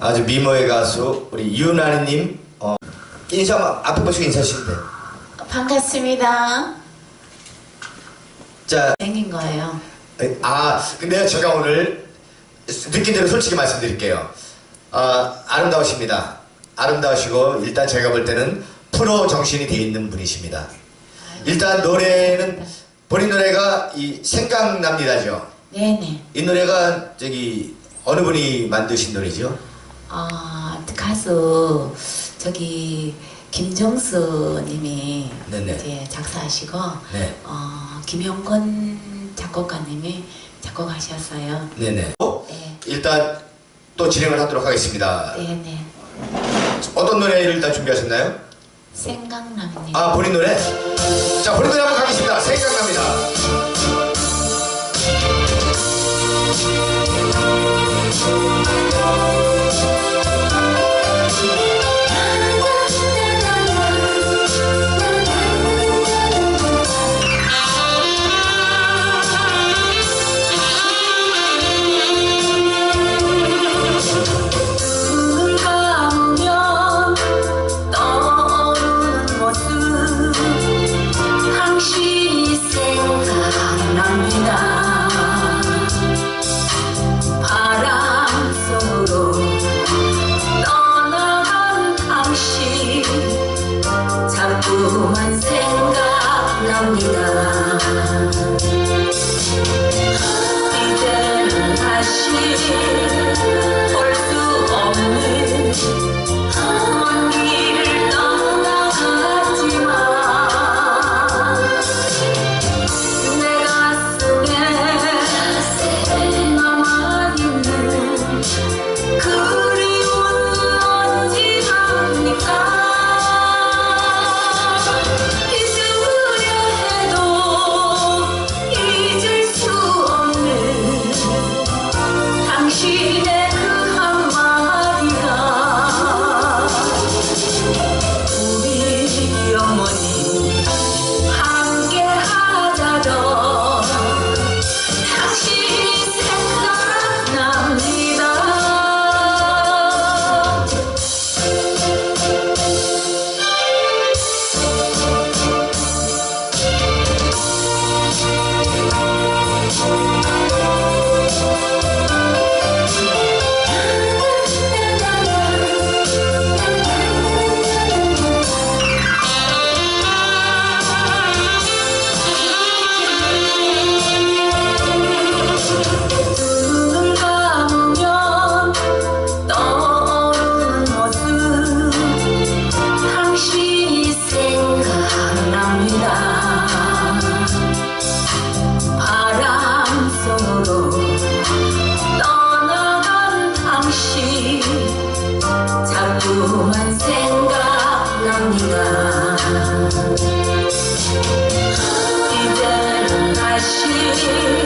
아주 미모의 가수 우리 유나님 어, 인사 한번 앞에 보시고 인사 주시면 돼요. 반갑습니다. 자, 생긴 거예요. 아 근데 제가 오늘 느낀 대로 솔직히 말씀드릴게요. 아, 아름다우십니다. 아름다우시고 일단 제가 볼 때는 프로 정신이 돼 있는 분이십니다. 일단 노래는 본인 노래가 이 생각납니다죠. 네네. 이 노래가 저기 어느 분이 만드신 노래죠? 아 가수 저기 김정수 님이 네네. 이제 작사하시고 네. 어, 김영건 작곡가님이 작곡하셨어요. 네네. 어, 네. 일단 또 진행을 하도록 하겠습니다. 네네. 어떤 노래를 일단 준비하셨나요? 생각납니다. 아 본인 노래? 자 본인 노래 한번 가겠습니다. 생각납니다. 이제는 다시 볼 수 없는 생각납니다 이제는 다시